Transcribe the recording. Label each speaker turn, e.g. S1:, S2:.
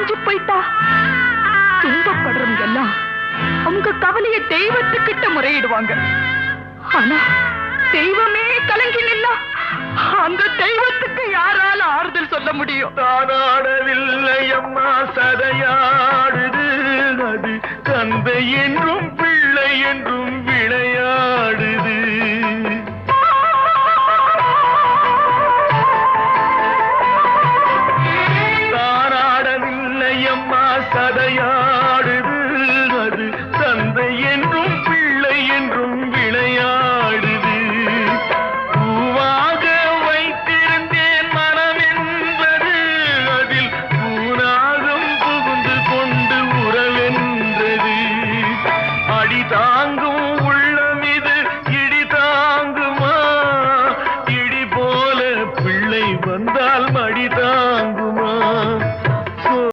S1: காஞ்சி போயிட்டா? துன்பப்படுறவங்க எல்லாம் அவங்க கவலைய தெய்வத்துக்கிட்ட முறையிடுவாங்க. ஆனா தெய்வமே கலங்கி நின்னா அந்த தெய்வத்துக்கு யாரால ஆறுதல் சொல்ல முடியும்?
S2: தானாடவில்லை அம்மா சதையாடுது அது தந்தை என்றும் பிள்ளை என்றும் கதையாடுது. அது தந்தை என்றும் பிள்ளை என்றும் விளையாடுது. பூவாக வைத்திருந்தேன் மனம் என்பது அதில் பூராகம் புகுந்து கொண்டு உறவென்றது. அடி தாங்கும் உள்ளம் இது இடி தாங்குமா? இடி போல பிள்ளை வந்தால் மடி தாங்கும்